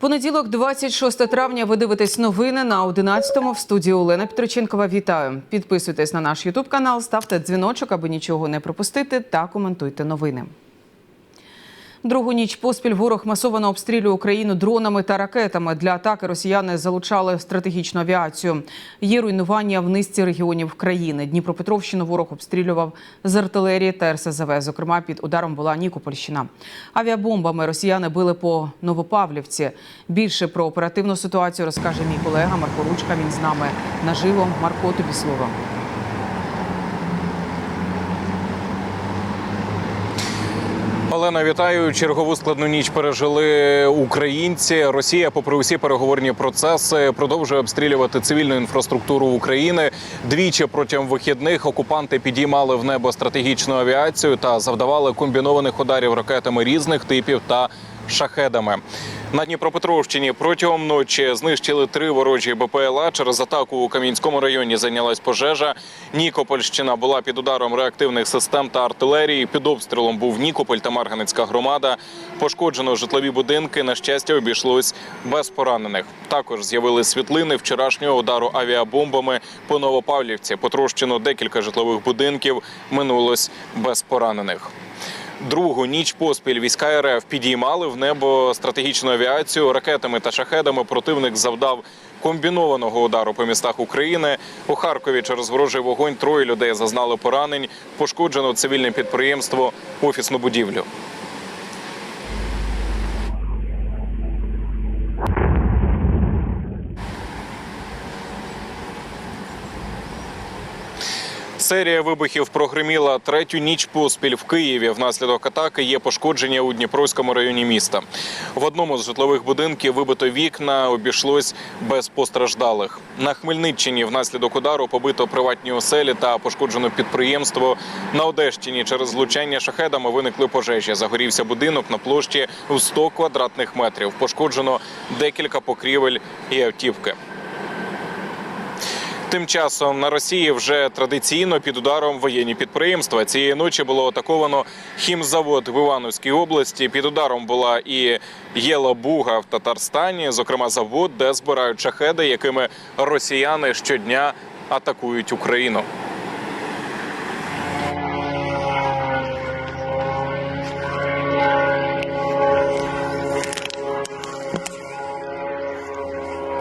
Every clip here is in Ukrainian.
Понеділок, 26 травня. Ви дивитесь новини на 11-му в студії Олена Петроченкова. Вітаю! Підписуйтесь на наш Ютуб канал, ставте дзвіночок, аби нічого не пропустити, та коментуйте новини. Другу ніч поспіль ворог масово обстрілює Україну дронами та ракетами. Для атаки росіяни залучали стратегічну авіацію. Є руйнування в низці регіонів країни. Дніпропетровщину ворог обстрілював з артилерії та РСЗВ. Зокрема, під ударом була Нікопольщина. Авіабомбами росіяни били по Новопавлівці. Більше про оперативну ситуацію розкаже мій колега Марко Ручка. Він з нами наживо. Марко, тобі слово. Олена, вітаю. Чергову складну ніч пережили українці. Росія, попри усі переговорні процеси, продовжує обстрілювати цивільну інфраструктуру України. Двічі протягом вихідних окупанти підіймали в небо стратегічну авіацію та завдавали комбінованих ударів ракетами різних типів та шахедами. На Дніпропетровщині протягом ночі знищили три ворожі БПЛА. Через атаку у Кам'янському районі зайнялась пожежа. Нікопольщина була під ударом реактивних систем та артилерії. Під обстрілом був Нікополь та Марганецька громада. Пошкоджено житлові будинки. На щастя, обійшлось без поранених. Також з'явились світлини вчорашнього удару авіабомбами по Новопавлівці. Потрощено декілька житлових будинків. Минулось без поранених. Другу ніч поспіль війська РФ підіймали в небо стратегічну авіацію ракетами та шахедами. Противник завдав комбінованого удару по містах України. У Харкові через ворожий вогонь троє людей зазнали поранень. Пошкоджено цивільне підприємство, офісну будівлю. Серія вибухів прогреміла третю ніч поспіль в Києві. Внаслідок атаки є пошкодження у Дніпровському районі міста. В одному з житлових будинків вибито вікна, обійшлось без постраждалих. На Хмельниччині внаслідок удару побито приватні оселі та пошкоджено підприємство. На Одещині через злучання шахедами виникли пожежі. Загорівся будинок на площі в 100 квадратних метрів. Пошкоджено декілька покрівель і автівки. Тим часом на Росії вже традиційно під ударом воєнні підприємства. Цієї ночі було атаковано хімзавод в Івановській області. Під ударом була і Єла Буга в Татарстані, зокрема завод, де збирають шахеди, якими росіяни щодня атакують Україну.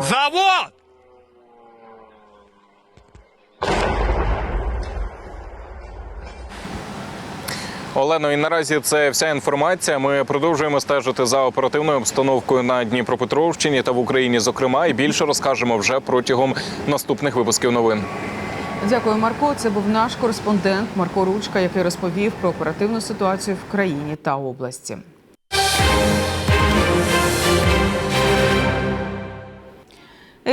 Завод! Олено, і наразі це вся інформація. Ми продовжуємо стежити за оперативною обстановкою на Дніпропетровщині та в Україні, зокрема, і більше розкажемо вже протягом наступних випусків новин. Дякую, Марко. Це був наш кореспондент Марко Ручка, який розповів про оперативну ситуацію в країні та області.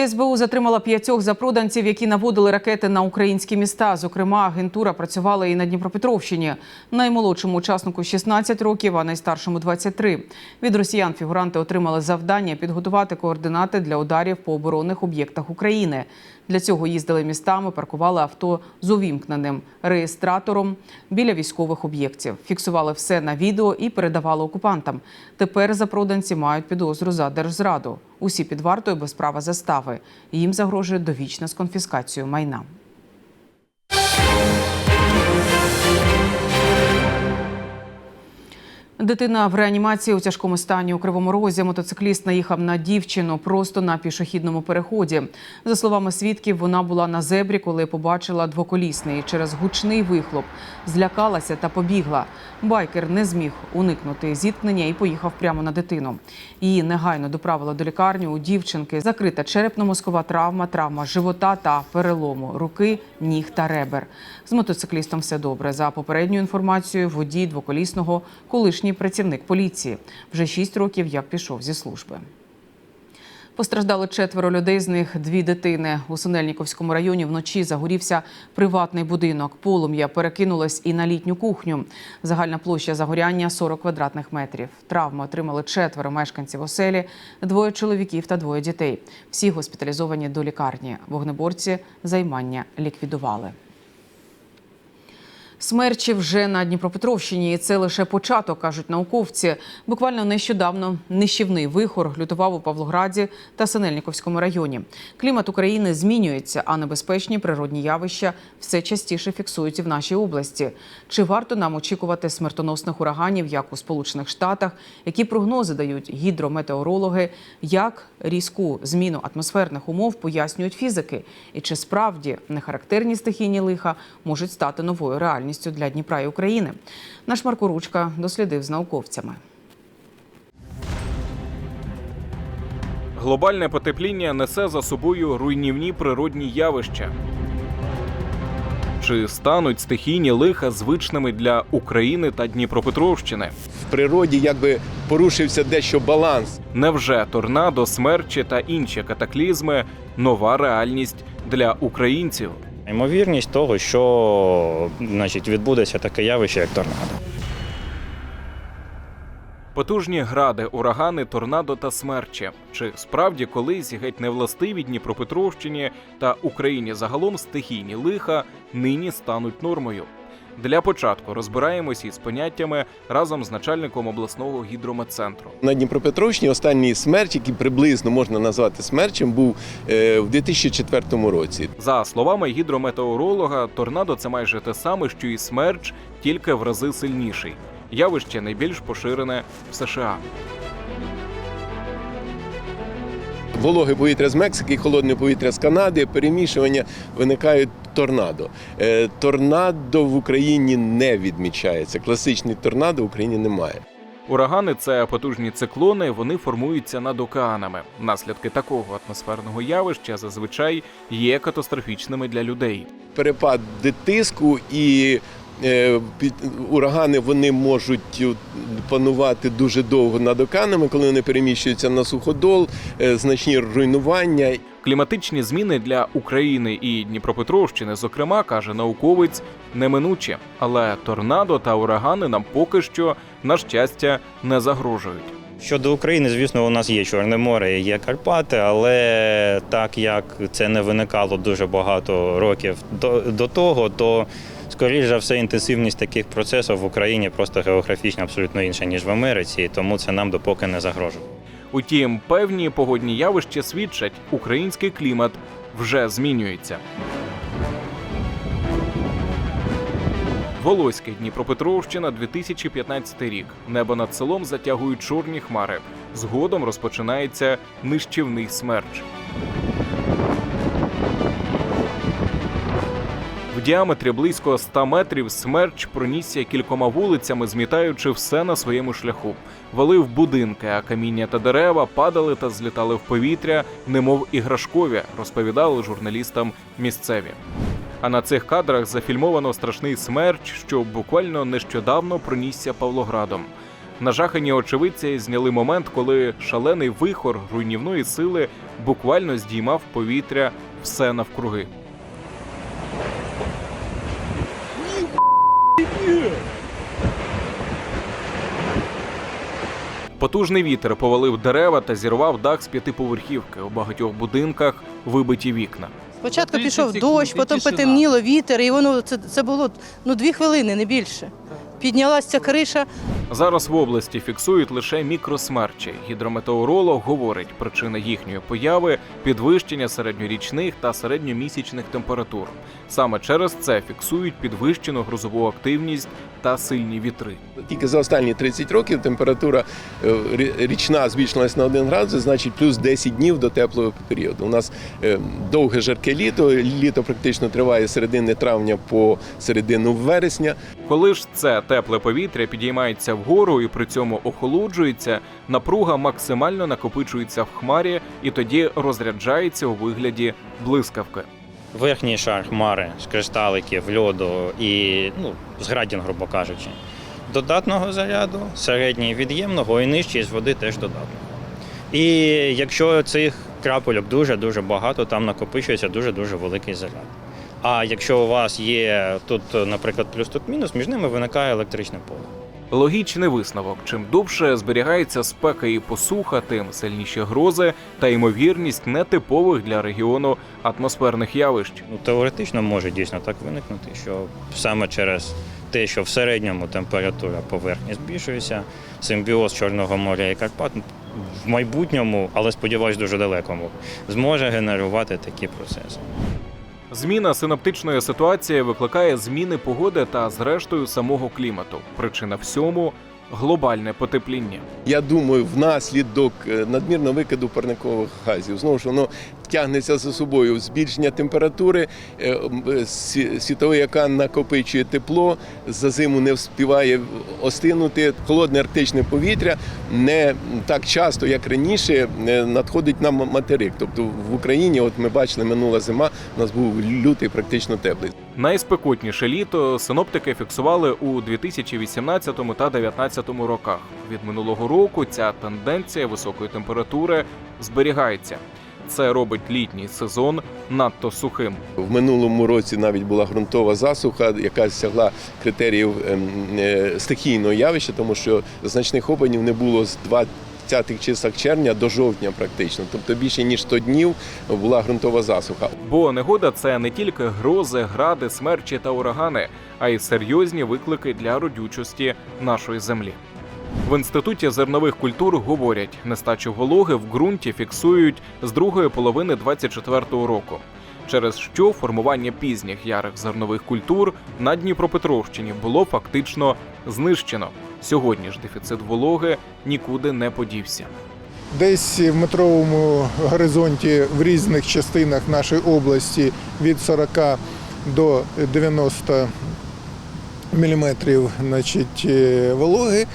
СБУ затримала п'ятьох запроданців, які наводили ракети на українські міста. Зокрема, агентура працювала і на Дніпропетровщині. Наймолодшому учаснику 16 років, а найстаршому 23. Від росіян фігуранти отримали завдання підготувати координати для ударів по оборонних об'єктах України. Для цього їздили містами, паркували авто з увімкненим реєстратором біля військових об'єктів. Фіксували все на відео і передавали окупантам. Тепер запроданці мають підозру за держзраду. Усі під вартою без права застави. Їм загрожує довічна з конфіскацією майна. Дитина в реанімації у тяжкому стані у кривому розі. Мотоцикліст наїхав на дівчину просто на пішохідному переході. За словами свідків, вона була на зебрі, коли побачила двоколісний. Через гучний вихлоп злякалася та побігла. Байкер не зміг уникнути зіткнення і поїхав прямо на дитину. Її негайно доправили до лікарні. У дівчинки закрита черепно-мозкова травма, травма живота та перелому руки, ніг та ребер. З мотоциклістом все добре. За попередньою інформацією, водій двоколісного колишній працівник поліції. Вже шість років як пішов зі служби. Постраждали четверо людей, з них дві дитини. У Синельніковському районі вночі загорівся приватний будинок. Полум'я перекинулось і на літню кухню. Загальна площа загоряння 40 квадратних метрів. Травми отримали четверо мешканців оселі, двоє чоловіків та двоє дітей. Всі госпіталізовані до лікарні. Вогнеборці займання ліквідували. Смерчі вже на Дніпропетровщині, і це лише початок, кажуть науковці. Буквально нещодавно нищівний вихор лютував у Павлограді та Синельниковському районі. Клімат України змінюється, а небезпечні природні явища все частіше фіксують і в нашій області. Чи варто нам очікувати смертоносних ураганів, як у Сполучених Штатах? Які прогнози дають гідрометеорологи? Як різку зміну атмосферних умов пояснюють фізики? І чи справді нехарактерні стихійні лиха можуть стати новою реальністю для Дніпра і України? Наш Марко Ручка дослідив з науковцями. Глобальне потепління несе за собою руйнівні природні явища. Чи стануть стихійні лиха звичними для України та Дніпропетровщини? в природі якби порушився дещо баланс. Невже торнадо, смерчі та інші катаклізми нова реальність для українців? Ймовірність того, що значить, відбудеться таке явище, як торнадо. Потужні гради, урагани, торнадо та смерчі. Чи справді колись геть невластиві Дніпропетровщині та Україні загалом стихійні лиха нині стануть нормою? Для початку розбираємось із поняттями разом з начальником обласного гідрометцентру. На Дніпропетровщині останній смерч, який приблизно можна назвати смерчем, був е, в 2004 році. За словами гідрометеоролога, торнадо це майже те саме, що і смерч, тільки в рази сильніший. Явище найбільш поширене в США. Вологе повітря з Мексики, холодне повітря з Канади, перемішування виникають торнадо. Е, Торнадо в Україні не відмічається. Класичний торнадо в Україні немає. Урагани це потужні циклони. Вони формуються над океанами. Наслідки такого атмосферного явища зазвичай є катастрофічними для людей. Перепад тиску і урагани вони можуть е, панувати дуже довго над океанами, коли вони переміщуються на суходол, е, значні руйнування. Кліматичні зміни для України і Дніпропетровщини, зокрема, каже науковець, неминучі. Але торнадо та урагани нам поки що, на щастя, не загрожують. Щодо України, звісно, у нас є Чорне море, є Карпати, але так як це не виникало дуже багато років до, до того, то скоріш за все інтенсивність таких процесів в Україні просто географічно абсолютно інша, ніж в Америці, тому це нам допоки не загрожує. Утім, певні погодні явища свідчать, український клімат вже змінюється. Волоський Дніпропетровщина, 2015 рік. Небо над селом затягують чорні хмари. Згодом розпочинається нищівний смерч. Діаметрі близько 100 метрів смерч пронісся кількома вулицями, змітаючи все на своєму шляху. Валив будинки, а каміння та дерева падали та злітали в повітря, немов іграшкові, розповідали журналістам місцеві. А на цих кадрах зафільмовано страшний смерч, що буквально нещодавно пронісся Павлоградом. Нажахані очевидці зняли момент, коли шалений вихор руйнівної сили буквально здіймав повітря все навкруги. Потужний вітер повалив дерева та зірвав дах з п'ятиповерхівки. У багатьох будинках вибиті вікна. Спочатку пішов дощ, потім потемніло, вітер, і воно це, це було ну, дві хвилини, не більше. Піднялася ця криша. Зараз в області фіксують лише мікросмерчі. Гідрометеоролог говорить, причина їхньої появи підвищення середньорічних та середньомісячних температур. Саме через це фіксують підвищену грозову активність та сильні вітри. Тільки за останні 30 років температура е, річна збільшилась на 1 градус, значить плюс 10 днів до теплого періоду. У нас е, довге жарке літо. Літо практично триває з середини травня по середину вересня. Коли ж це тепле повітря підіймається вгору і при цьому охолоджується, напруга максимально накопичується в хмарі і тоді розряджається у вигляді блискавки. Верхній шар хмари з кришталиків, льоду і ну, з градін, грубо кажучи. Додатного заряду, середній від'ємного і нижчий з води теж додатного. І якщо цих крапельок дуже-дуже багато, там накопичується дуже-дуже великий заряд. А якщо у вас є тут, наприклад, плюс тут мінус, між ними виникає електричне поле. Логічний висновок: чим довше зберігається спека і посуха, тим сильніші грози та ймовірність нетипових для регіону атмосферних явищ. Ну, теоретично може дійсно так виникнути, що саме через те, що в середньому температура поверхні збільшується, симбіоз Чорного моря і Карпат в майбутньому, але сподіваюсь, дуже далекому, зможе генерувати такі процеси. Зміна синаптичної ситуації викликає зміни погоди та, зрештою, самого клімату. Причина всьому глобальне потепління. Я думаю, внаслідок е, надмірного викиду парникових газів знову ж воно тягнеться за собою збільшення температури, е, е, світовий океан накопичує тепло, за зиму не вспіває остинути. Холодне арктичне повітря не так часто, як раніше, надходить на материк. Тобто в Україні, от ми бачили, минула зима, у нас був лютий, практично теплий. Найспекотніше літо синоптики фіксували у 2018 та 2019 роках. Від минулого року ця тенденція високої температури зберігається. Це робить літній сезон надто сухим. В минулому році навіть була ґрунтова засуха, яка сягла критеріїв ем, е, стихійного явища, тому що значних опадів не було з 20-х числах червня до жовтня, практично. Тобто більше ніж 100 днів була ґрунтова засуха. Бо негода це не тільки грози, гради, смерчі та урагани, а й серйозні виклики для родючості нашої землі. В інституті зернових культур говорять, нестачу вологи в ґрунті фіксують з другої половини 24-го року. Через що формування пізніх ярих зернових культур на Дніпропетровщині було фактично знищено. Сьогодні ж дефіцит вологи нікуди не подівся. Десь в метровому горизонті в різних частинах нашої області від 40 до 90 міліметрів значить, е, вологи.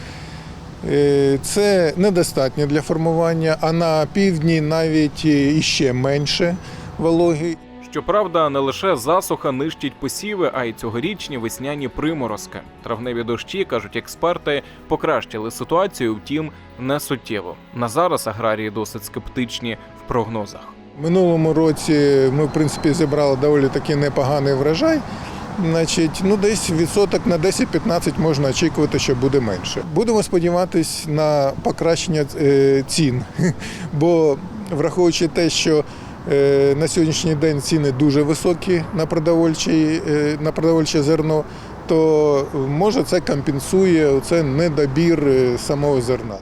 Е, Це недостатньо для формування, а на півдні навіть е, іще менше вологи. Щоправда, не лише засуха нищить посіви, а й цьогорічні весняні приморозки. Травневі дощі, кажуть експерти, покращили ситуацію, втім, не суттєво. На зараз аграрії досить скептичні в прогнозах. Минулому році ми, в принципі, зібрали доволі таки непоганий врожай. Значить, ну десь відсоток на 10-15 можна очікувати, що буде менше. Будемо сподіватись на покращення е, цін, бо враховуючи те, що на сьогоднішній день ціни дуже високі на продовольче, на продовольче зерно, то може це компенсує це недобір е, самого зерна.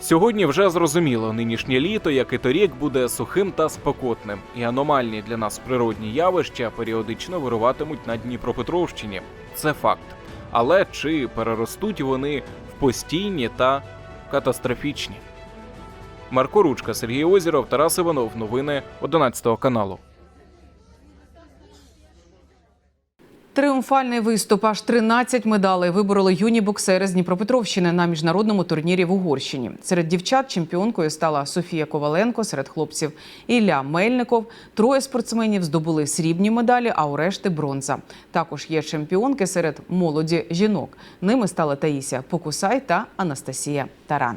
Сьогодні вже зрозуміло, нинішнє літо, як і торік, буде сухим та спекотним, і аномальні для нас природні явища періодично вируватимуть на Дніпропетровщині. Це факт. Але чи переростуть вони в постійні та катастрофічні? Марко Ручка, Сергій Озіров, Тарас Іванов. Новини 11 каналу. Тріумфальний виступ аж 13 медалей вибороли юні боксери з Дніпропетровщини на міжнародному турнірі в Угорщині. Серед дівчат чемпіонкою стала Софія Коваленко, серед хлопців Ілля Мельников. Троє спортсменів здобули срібні медалі, а у решти бронза. Також є чемпіонки серед молоді жінок. Ними стали Таїся Покусай та Анастасія Таран.